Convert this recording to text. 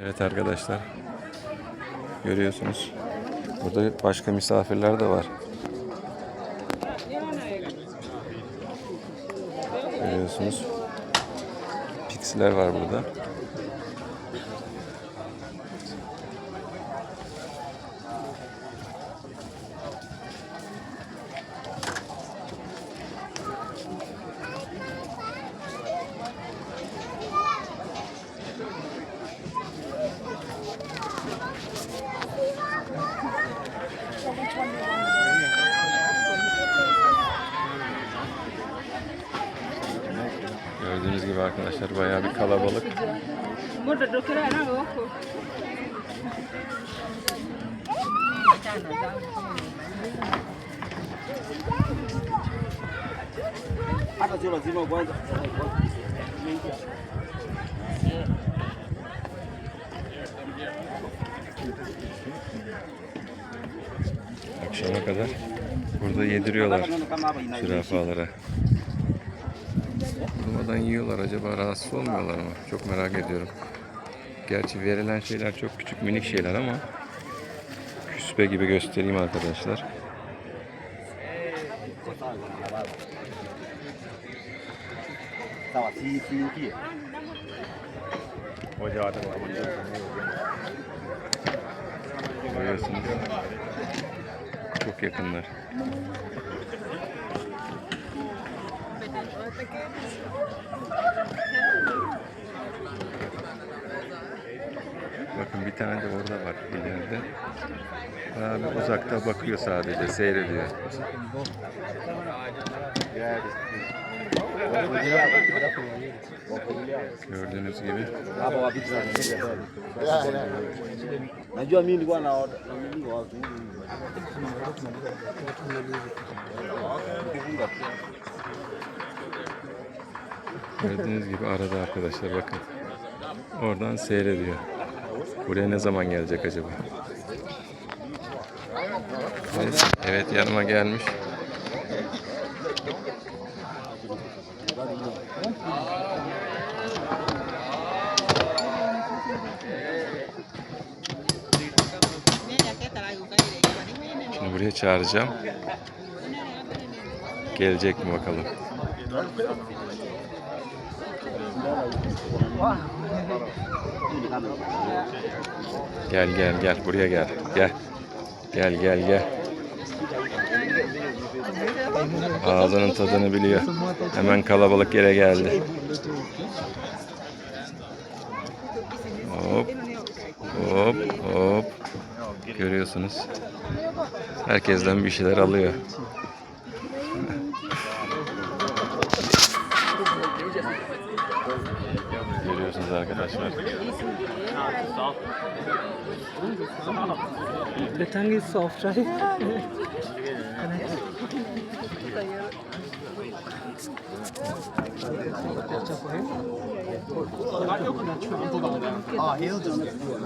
Evet arkadaşlar. Görüyorsunuz. Burada başka misafirler de var. Görüyorsunuz. Pixiler var burada. Gördüğünüz gibi arkadaşlar bayağı bir kalabalık. Hata sio lazima kwanza Akşama kadar burada yediriyorlar zürafalara. Durmadan yiyorlar acaba rahatsız olmuyorlar mı? Çok merak ediyorum. Gerçi verilen şeyler çok küçük minik şeyler ama küspe gibi göstereyim arkadaşlar. Görüyorsunuz. Çok yakınlar. Bakın bir tane de orada var ileride. Abi uzakta bakıyor sadece, seyrediyor. Gördüğünüz gibi. najua mimi nilikuwa na Gördüğünüz gibi arada arkadaşlar bakın. Oradan seyrediyor. Buraya ne zaman gelecek acaba? Evet, evet yanıma gelmiş. Şimdi buraya çağıracağım. Gelecek mi bakalım. Gel gel gel buraya gel. Gel. Gel gel gel. Ağzının tadını biliyor. Hemen kalabalık yere geldi. Hop. Hop hop. Görüyorsunuz. Herkesten bir şeyler alıyor. Görüyorsunuz arkadaşlar. The tongue is soft, right?